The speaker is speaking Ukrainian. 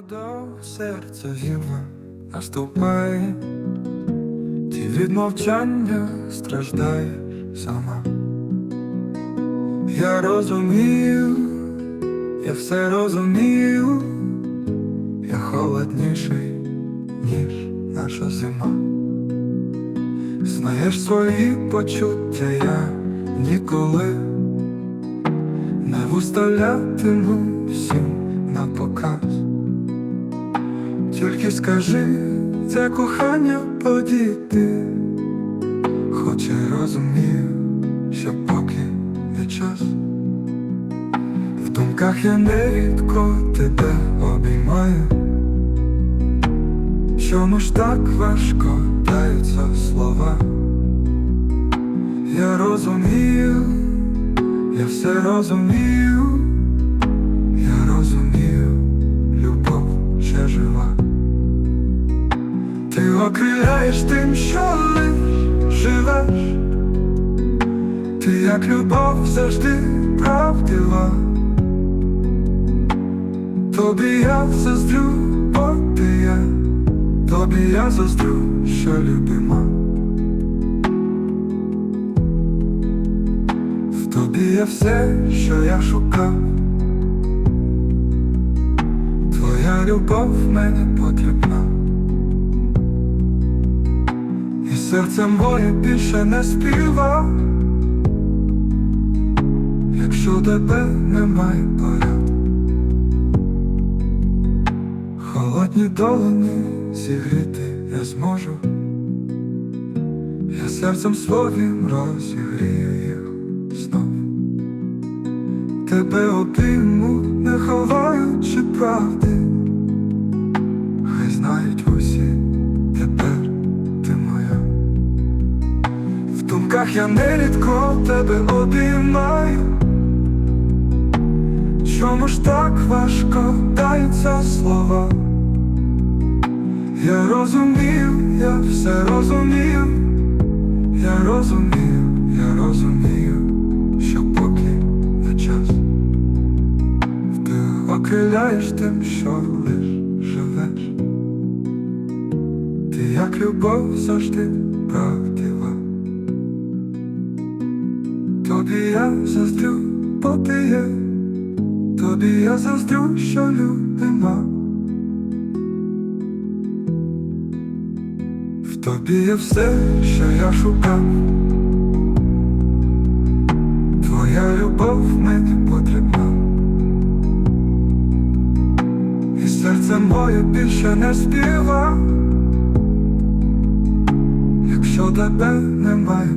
до серця зима наступає, ти від мовчання страждаєш сама. Я розумію, я все розумію, я холодніший, ніж наша зима. Знаєш свої почуття, я ніколи не виставлятиму всім на показ. Тільки скажи, це кохання подійти, хоч і розумію, що поки не час. В думках я нерідко тебе обіймаю. Чому ж так важко даються слова? Я розумію, я все розумію, окриляєш тим, що лиш живеш, ти як любов завжди правдива. Тобі я заздрю, бо ти є, тобі я заздрю, що любима. В тобі є все, що я шукав. Твоя любов мені потрібна. Серце моє більше не співа, якщо тебе немає поряд. Холодні долоні зігріти я зможу, я серцем своїм розігрію їх знов. Тебе обійму, не ховаючи правди, хай знають Думках я нерідко тебе обіймаю. Чому ж так важко даються слова? Я розумію, я все розумію, я розумію, я розумію, що поки не час. Ти окриляєш тим, що лиш живеш. Ти як любов завжди правдива. Тобі я заздрю, бо ти є. Тобі я заздрю, що любима. В тобі є все, що я шукав. Твоя любов мені потрібна. І серце моє більше не співа, якщо тебе немає